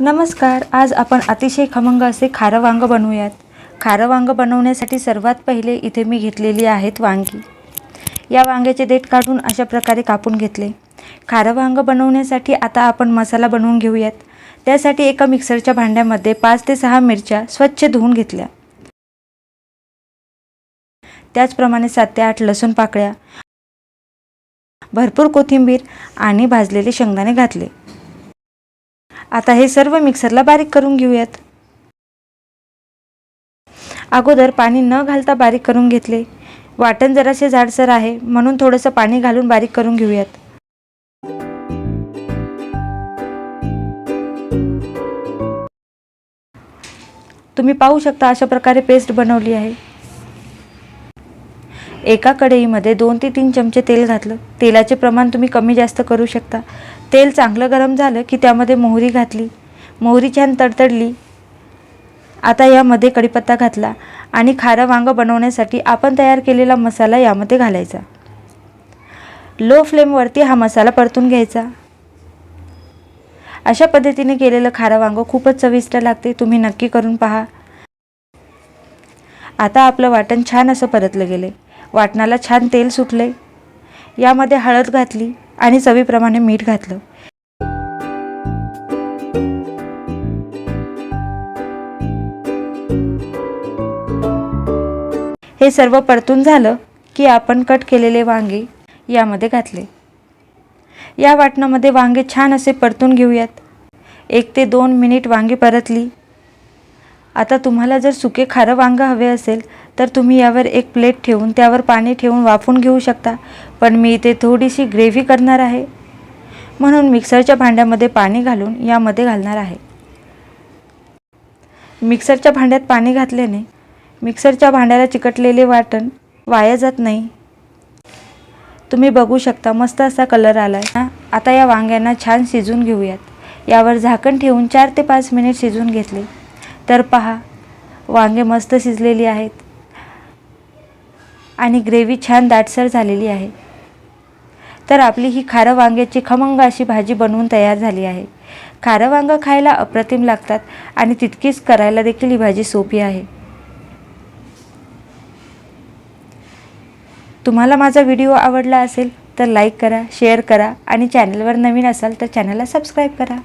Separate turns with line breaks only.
नमस्कार आज आपण अतिशय खमंग असे खारं वांग बनवूयात. खारं वांग बनवण्यासाठी सर्वात पहिले इथे मी घेतलेली आहेत वांगी. या वांग्याचे देठ काढून अशा प्रकारे कापून घेतले. खारं वांग बनवण्यासाठी आता आपण मसाला बनवून घेऊयात. त्यासाठी एका मिक्सरच्या भांड्यामध्ये पाच ते सहा मिरच्या स्वच्छ धुवून घेतल्या. त्याचप्रमाणे सात ते आठ लसूण पाकळ्या भरपूर कोथिंबीर आणि भाजलेले शेंगदाणे घातले. आता हे सर्व मिक्सरला बारीक करून घेऊयात. अगोदर पाणी न घालता बारीक करून घेतले. वाटण जरासे जाडसर आहे म्हणून थोडंसं पाणी घालून बारीक करून घेऊयात. तुम्ही पाहू शकता अशा प्रकारे पेस्ट बनवली आहे. एका कढईमध्ये दोन ते तीन चमचे तेल घातलं. तेलाचे प्रमाण तुम्ही कमी जास्त करू शकता. तेल चांगलं गरम झालं की त्यामध्ये मोहरी घातली. मोहरी छान तडतडली. आता यामध्ये कढीपत्ता घातला आणि खारं वांगं बनवण्यासाठी आपण तयार केलेला मसाला यामध्ये घालायचा. लो फ्लेमवरती हा मसाला परतून घ्यायचा. अशा पद्धतीने केलेलं खारं वांगं खूपच चविष्ट लागते. तुम्ही नक्की करून पहा. आता आपलं वाटण छान असं परतलं गेले वाटणाला छान तेल सुटले. यामध्ये हळद घातली आणि चवीप्रमाणे मीठ घातलं. हे सर्व परतून झालं की आपण कट केलेले वांगे यामध्ये घातले. या वाटणामध्ये वांगे छान असे परतून घेऊयात. एक ते दोन मिनिट वांगे परतली. आता तुम्हाला जर सुके खारं वांगं हवे असेल तर तुम्ही यावर एक प्लेट ठेवून त्यावर पाणी ठेवून वाफून घेऊ शकता. पण मी इथे थोडीशी ग्रेव्ही करणार आहे. म्हणून मिक्सरच्या भांड्यामध्ये पाणी घालून यामध्ये घालणार आहे. मिक्सरच्या भांड्यात पाणी घातल्याने मिक्सरच्या भांड्याला चिकटलेले वाटण वाया जात नाही. तुम्ही बघू शकता मस्त असा कलर आला आहे आता या वांग्यांना छान शिजून घेऊयात. यावर झाकण ठेवून चार ते पाच मिनिट शिजून घेतले. तर पहा वांगे मस्त शिजलेली आहेत. आणि ग्रेव्ही छान दाटसर झालेली आहे. तर आपली ही खारं वांग्याची खमंग अशी भाजी बनवून तयार झाली आहे. खारं वांगं खायला अप्रतिम लागतात आणि तितकीच करायला देखील ही भाजी सोपी आहे. तुम्हाला माझा व्हिडिओ आवडला असेल तर लाईक करा शेअर करा आणि चॅनलवर नवीन असाल तर चॅनलला सबस्क्राईब करा.